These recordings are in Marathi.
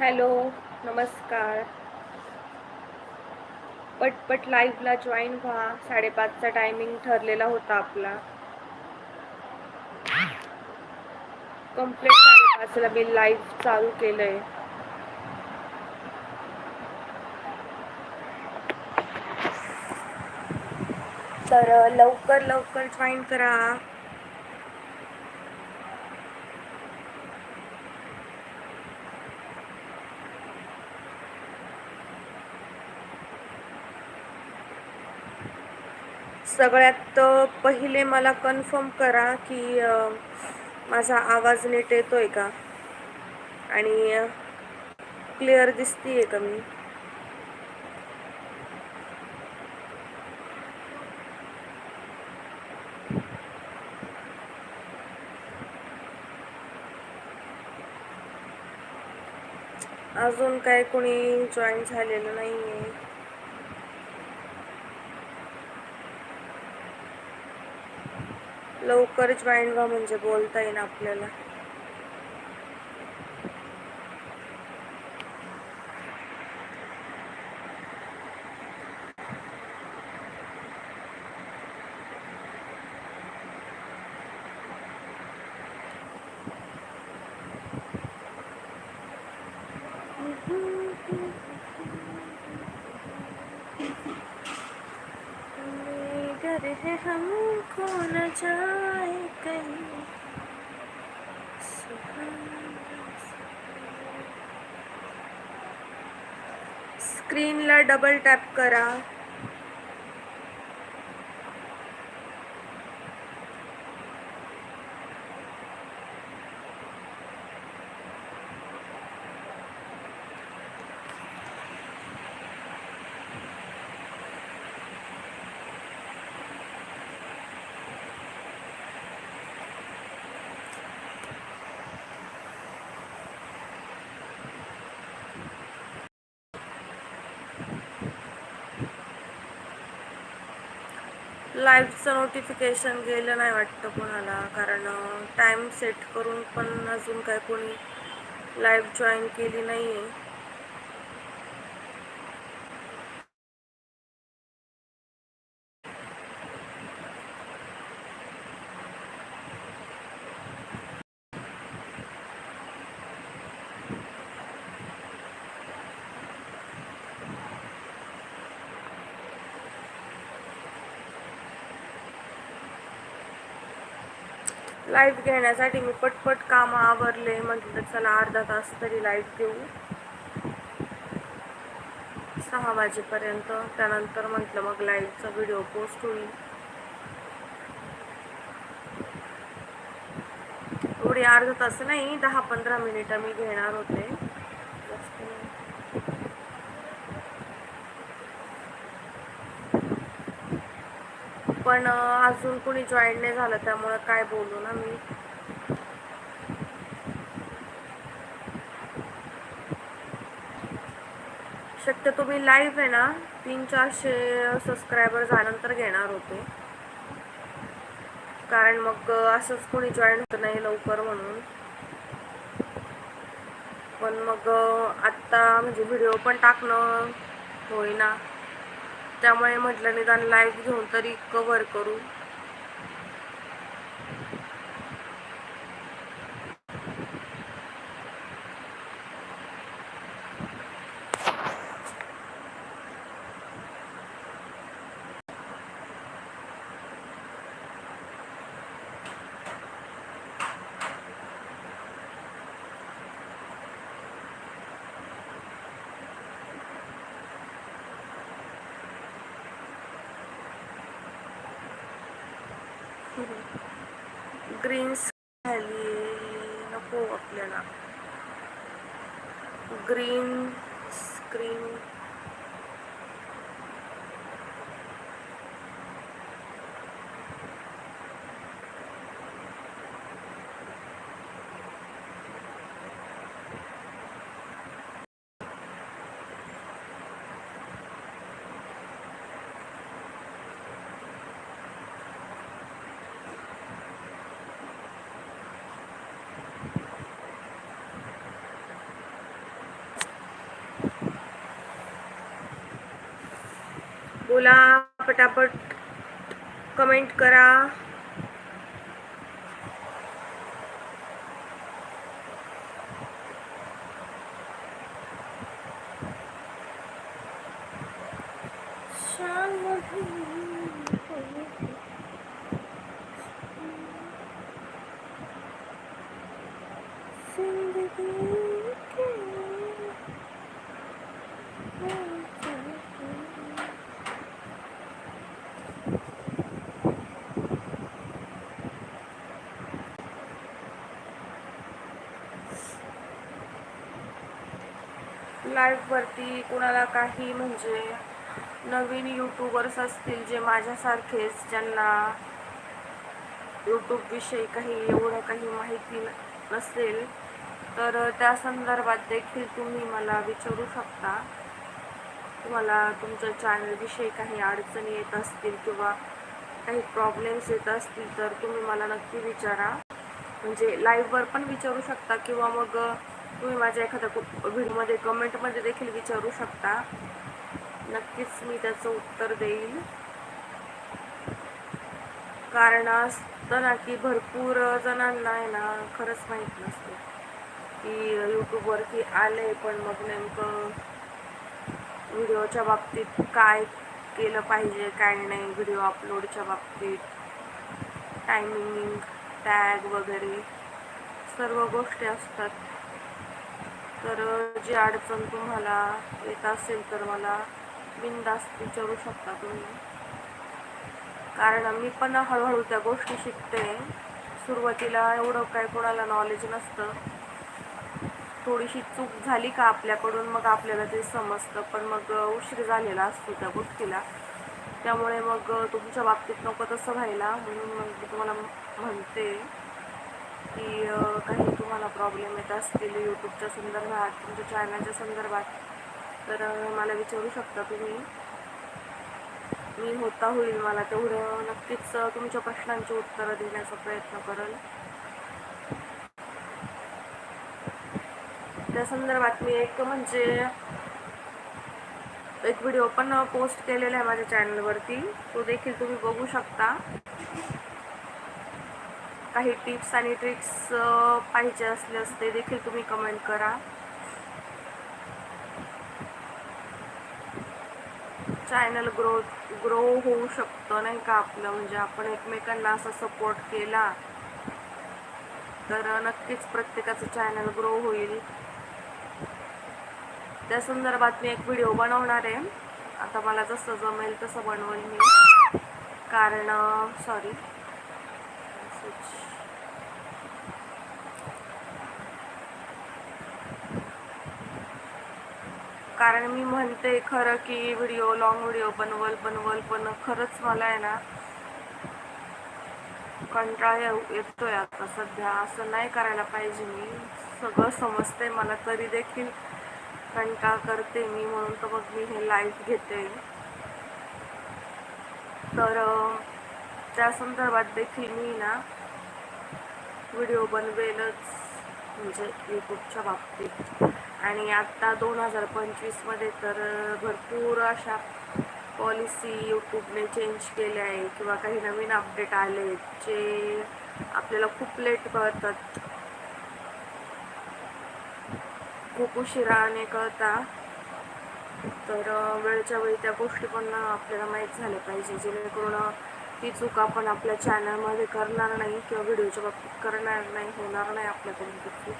हॅलो नमस्कार. पटपट लाईव्हला जॉईन व्हा. साडेपाचचा टायमिंग ठरलेला होता आपला. कंप्लीट साडेपाचला मी लाईव्ह चालू केलंय. तर लवकर लवकर जॉईन करा. सगळ्यात पहिले मला कन्फर्म करा की माझा आवाज नीट येतो आहे का? आणि क्लिअर दिसतीये का मी? अजून काय कोणी जॉईन झालेलं नाही आहे लवकर जॉईन व्हा म्हणजे बोलता येईल आपल्याला. हम हमको न जाए कहीं? स्क्रीनला डबल टॅप करा। लाईव्हचं नोटिफिकेशन गेलं नाही वाटतं कोणाला. कारण टाईम सेट करून पण अजून काय कोणी लाईव्ह जॉईन केली नाही आहे लाइट घेण्यासाठी मी पटपट कामं आवरले. म्हटलं चला अर्धा तास तरी लाइट देऊ. सहा वाजेपर्यंत. त्यानंतर म्हटलं मग लाईटचा व्हिडिओ पोस्ट होईल. एवढी अर्धा तास नाही दहा पंधरा मिनिटं मी घेणार होते जास्त नाही. पण अजून कोणी जॉईन नाही झालं त्यामुळे काय बोलू ना मी. शक्यतो मी लाईव्ह आहे ना तीन चारशे सबस्क्रायबर झाल्यानंतर घेणार होते. कारण मग असंच कोणी जॉईन होत नाही लवकर म्हणून. पण मग आत्ता म्हणजे व्हिडिओ पण टाकणं होईना. त्यामुळे म्हटलं निदान लाईव्ह घेऊन तरी कव्हर करू. ग्रीन्स झाली नको आपल्याला. ग्रीन स्क्रीन बोला पटापट कमेंट करा. लाईफवरती कुणाला काही म्हणजे नवीन यूट्यूबर्स असतील जे माझ्यासारखेच ज्यांना यूट्यूबविषयी काही एवढं काही माहिती न- नसेल तर त्या संदर्भात देखील तुम्ही मला विचारू शकता. तुम्हाला तुमच्या चॅनलविषयी काही अडचणी येत असतील किंवा काही प्रॉब्लेम्स येत असतील तर तुम्ही मला नक्की विचारा. म्हणजे लाईव्हवर पण विचारू शकता किंवा मग तुम्ही माझ्या एखाद्या व्हिडिओमध्ये कमेंटमध्ये देखील विचारू शकता. नक्कीच मी त्याचं उत्तर देईल. कारण असतं ना की भरपूर जणांना आहे ना खरंच माहीत नसतं की यूट्यूबवरती आले पण मग नेमकं व्हिडिओच्या बाबतीत काय केलं पाहिजे काय नाही व्हिडिओ अपलोडच्या बाबतीत टायमिंग टॅग वगैरे सर्व गोष्टी असतात. तर जी अडचण तुम्हाला येत असेल तर मला बिनधास्त विचारू शकता तुम्ही. कारण मी पण हळूहळू त्या गोष्टी शिकते. सुरुवातीला एवढं काय कोणाला नॉलेज नसतं. थोडीशी चूक झाली का आपल्याकडून मग आपल्याला ते समजतं. पण मग उशीर झालेला असतो त्या गोष्टीला. त्यामुळे मग तुमच्या बाबतीत नको तसं व्हायला. म्हणून मग मी तुम्हाला म्हणते. की काही तुम्हाला प्रॉब्लेम येत असतील यूट्यूबच्या संदर्भात तुमच्या चॅनलच्या संदर्भात तर मला विचारू शकता तुम्ही? मी होता होईल मला तेवढं नक्कीच तुमच्या प्रश्नांची उत्तरं देण्याचा प्रयत्न करेल. त्या संदर्भात मी एक म्हणजे एक व्हिडिओ पण पोस्ट केलेला आहे माझ्या चॅनलवरती तो देखील तुम्ही बघू शकता. काही टिप्स आणि ट्रिक्स पाहिजे असल्यास ते देखील तुम्ही कमेंट करा. चॅनल ग्रो ग्रो होऊ शकतं नाही का आपलं? म्हणजे आपण एकमेकांना असा सपोर्ट केला तर नक्कीच प्रत्येकाचं चॅनल ग्रो होईल. त्या संदर्भात मी एक व्हिडिओ बनवणार आहे. आता मला जसं जमेल तसं बनवेल मी. कारण सॉरी कारण मी म्हणते खरं की व्हिडिओ लॉंग व्हिडिओ बनवल बनवल पण खरंच मला आहे ना कंटाळा येऊ- येतोय आता सध्या. असं नाही करायला पाहिजे मी. सगळं समजते मला तरी देखील कंटाळा करते मी म्हणून तर मग मी हे लाइट घेते. तर त्या संदर्भात देखील मी ना व्हिडिओ बनवेलच म्हणजे यूट्यूबच्या बाबतीत. आणि आत्ता दोन हजार पंचवीसमध्ये तर भरपूर अशा पॉलिसी यूट्यूबने चेंज केल्या आहे किंवा काही नवीन अपडेट आले जे आपल्याला खूप लेट कळतात. खूप उशिराने कळता. तर वेळच्या वेळी त्या गोष्टी पण आपल्याला माहीत झाल्या पाहिजे जेणेकरून ती चूक आपण आपल्या चॅनलमध्ये करणार नाही किंवा व्हिडिओच्या बाबतीत करणार नाही होणार नाही आपल्याकडून ती चूक.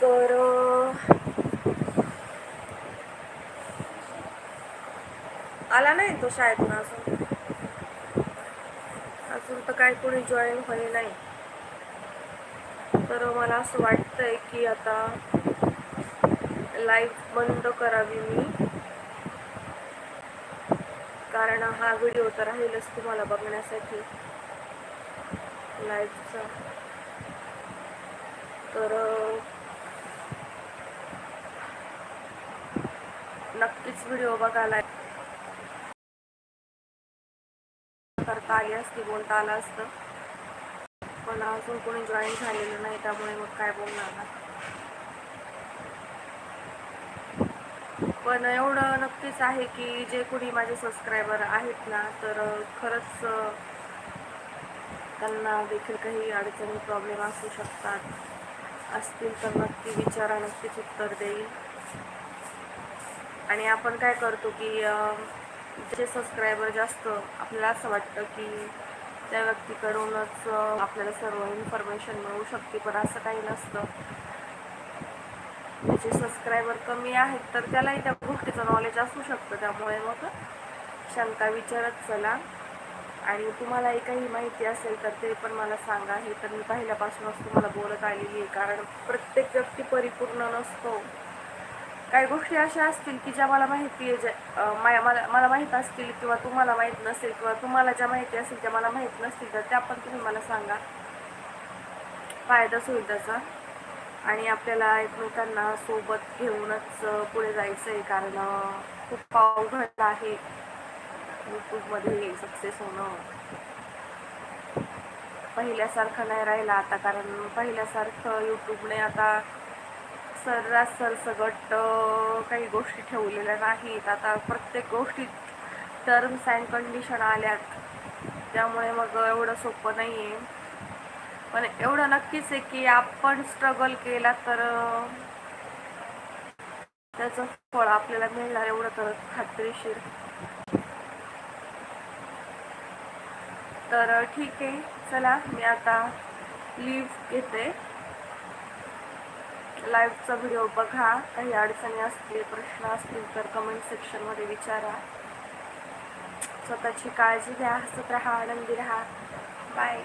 तर आला नाही तो शाळेतून अजून. अजून तर काय कोणी जॉईन होणे नाही. तर मला असं वाटतंय की आता लाईव्ह बंद करावी मी. कारण हा व्हिडिओ तर राहीलच तुम्हाला बघण्यासाठी. लाईव्हचा तर नक्कीच व्हिडिओ बघायला करता आली असती बोलता आलं असतं. मला अजून कोणी जॉईन झालेलं नाही त्यामुळे मग काय बोलणार ना. पण एवढं नक्कीच आहे की जे कोणी माझे सबस्क्रायबर आहेत ना तर खरंच त्यांना देखील काही अडचणी प्रॉब्लेम असू शकतात. असतील तर नक्की विचारा नक्कीच उत्तर देईल. आणि आपण काय करतो की जे सबस्क्रायबर जास्त आपल्याला असं वाटतं की त्या व्यक्तीकडूनच आपल्याला सर्व इन्फॉर्मेशन मिळू शकते पण असं काही नसतं. म्हणजे त्याचे सबस्क्रायबर कमी आहेत तर त्यालाही त्या गोष्टीचं नॉलेज असू शकतं. त्यामुळे मग शंका विचारत चला. आणि तुम्हालाही काही माहिती असेल तर ते पण मला सांगा. हे तर मी पहिल्यापासूनच तुम्हाला बोलत आलेली आहे कारण प्रत्येक व्यक्ती परिपूर्ण नसतो. काही गोष्टी अशा असतील की ज्या मला माहिती आहे ज्या मला मला माहीत असतील किंवा तुम्हाला माहीत नसेल किंवा तुम्हाला ज्या माहिती असेल त्या मला माहीत नसतील तर त्या पण तुम्ही मला सांगा. फायदाच होईल त्याचा. आणि आपल्याला एकमेकांना सोबत घेऊनच पुढे जायचं आहे कारण खूप अवघड आहे यूट्यूबमध्ये सक्सेस होणं. पहिल्यासारखं नाही राहिलं आता कारण पहिल्यासारखं यूट्यूबने आता सर्रास सरसगट काही गोष्टी ठेवलेल्या नाहीत. आता प्रत्येक गोष्टीत टर्म्स अँड कंडिशन आल्यात. त्यामुळे मग एवढं सोपं नाही आहे पण एवढं नक्कीच आहे की आपण स्ट्रगल केला तर त्याचं फळ आपल्याला मिळणार एवढं तर खात्रीशीर. तर ठीक आहे. चला मी आता लिव्ह घेते. लाईव्हचा व्हिडिओ बघा. काही अडचणी असतील प्रश्न असतील तर कमेंट सेक्शनमध्ये विचारा. स्वतःची काळजी घ्या हसत राहा आनंदी राहा. बाय